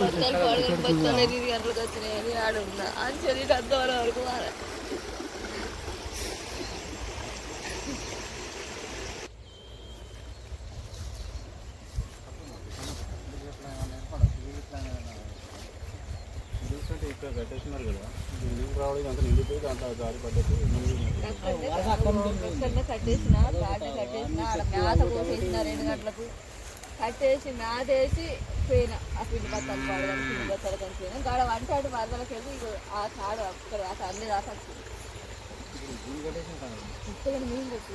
బట్టలు పడుకొని గంటలకు వచ్చినాయి అని ఆడున్నా అని చదివి అంతవరకు కదా. నీళ్ళు రావడం అంత నిండిపోయి పడ్డట్టు కట్టేసిన కట్టేసిన ఆడ మేత పోసేసిన రెండు గంటలకు. కట్టేసి మేత వేసి పోయిన. ఆ పిండి బత్తాలు పాడగానే పిండి బత్తాలు కనిపోయినా గాడ వంటాడు వరదలకి వెళ్ళి ఆ తాడు అక్కడ ఆ అన్ని వచ్చింది. ఇక్కడ నీళ్ళు వచ్చి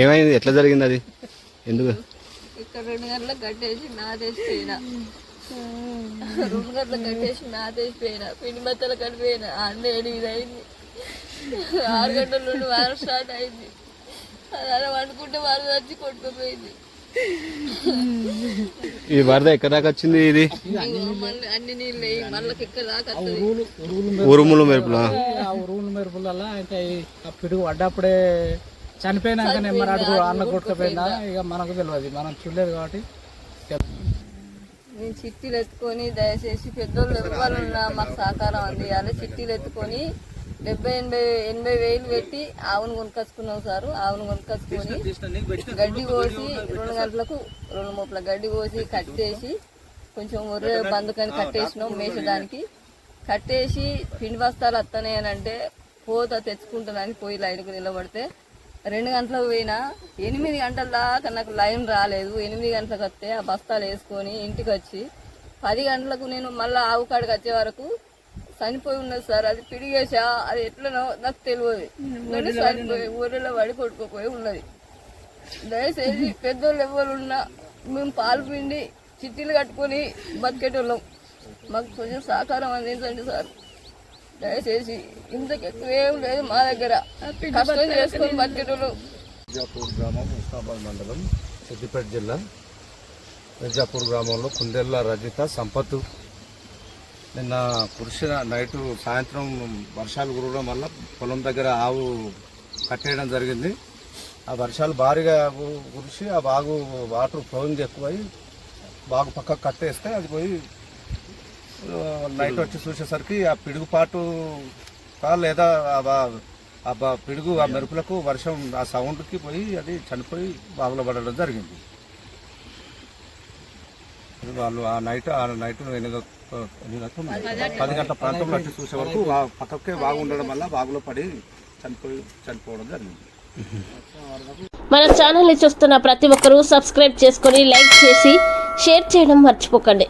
ఏమైంది? ఎట్లా జరిగింది అది? ఎందుకు? ఇక్కడ రెండు గంటలకు కట్టేసి నాదేసి పోయినా. రెండు గంటలకు కట్టేసి నాదేసి పోయినా. పిండి బత్తలు కట్టిపోయినా అన్నీ ఎనిమిది అయింది. ఆరు గంటల నుండి వారం స్టార్ట్ అయింది. అలా వండుకుంటే వారం వచ్చి కొట్టుకుపోయింది ఈ వరద ఎక్కడ దాకా వచ్చింది ఇది? అన్ని నీళ్ళు మళ్ళీ ఇక్కడ దాకా ఉరుములు మెరుపులా? ఆ ఉరువుల మెరుపులల్లా అంటే ఆ పిడుగు పడ్డప్పుడే చనిపోయినాక అడుగు అన్న కొట్టుకుపోయినా ఇక మనకు తెలియదు. మనం చూడలేదు కాబట్టి నేను చిట్టీలు ఎత్తుకొని దయచేసి పెద్దోళ్ళు ఇవ్వాలన్నా మాకు సహకారం అందియాలి. చిట్టీలు ఎత్తుకొని డెబ్బై ఎనభై ఎనభై వేలు పెట్టి ఆవును కొనుకొచ్చుకున్నాం సారు. ఆవును కొనుకొచ్చుకొని గడ్డి కోసి రెండు గంటలకు రెండు మూట్ల గడ్డి కోసి కట్టేసి కొంచెం ఒర్రె బందుకని కట్టేసినాం మేసడానికి కట్టేసి పిండి బస్తాలు వస్తానే అని అంటే పోత తెచ్చుకుంటానని పోయి లైన్కు నిలబడితే రెండు గంటలకు పోయినా ఎనిమిది గంటల దాకా నాకు లైన్ రాలేదు. ఎనిమిది గంటలకు వస్తే ఆ బస్తాలు వేసుకొని ఇంటికి వచ్చి పది గంటలకు నేను మళ్ళీ ఆవు కాడికి వచ్చే వరకు చనిపోయి ఉన్నది సార్. అది పిడిగేసా అది ఎట్లనో నాకు తెలియదు. కానీ చనిపోయి ఊరిలో పడి కొట్టుకుపోయి ఉన్నది. దయచేసి పెద్దోళ్ళు ఎవరు ఉన్నా మేము పాలు పిండి చిట్టీలు కట్టుకొని బతికేటోళ్ళం. మాకు కొంచెం సహకారం అందించండి సార్. దయచేసి ఇంతకు ఎక్కువ ఏం లేదు మా దగ్గర. కష్టం చేసుకొని బతికేటోళ్ళు. మిర్జాపూర్ గ్రామం ఉస్నాబాద్ మండలం సిద్దిపేట జిల్లా. మిర్జాపూర్ గ్రామంలో కుందెల్ల రజిత సంపత్తు నిన్న కురిసిన నైట్ సాయంత్రం వర్షాలు కురవడం వల్ల పొలం దగ్గర ఆవు కట్టేయడం జరిగింది. ఆ వర్షాలు భారీగా కురిసి ఆ బాగు వాటర్ ఫ్లోయింగ్ ఎక్కువై బాగు పక్కకు కట్టేస్తే అది పోయి నైట్ వచ్చి చూసేసరికి ఆ పిడుగుపాటు లేదా ఆ పిడుగు ఆ మెరుపులకు వర్షం ఆ సౌండ్కి పోయి అది చనిపోయి బాగులో పడడం జరిగింది. ఇది వాళ్ళు ఆ నైట్ ఆ నైట్ ఎనిమిది పది గంటల. ప్రాంతంలో వచ్చి చూసే వరకు పక్కకే బాగు ఉండడం వల్ల బాగులో పడి చనిపోయి చనిపోవడం జరిగింది. మన ఛానల్ని చూస్తున్న ప్రతి ఒక్కరూ సబ్స్క్రైబ్ చేసుకొని లైక్ చేసి షేర్ చేయడం మర్చిపోకండి.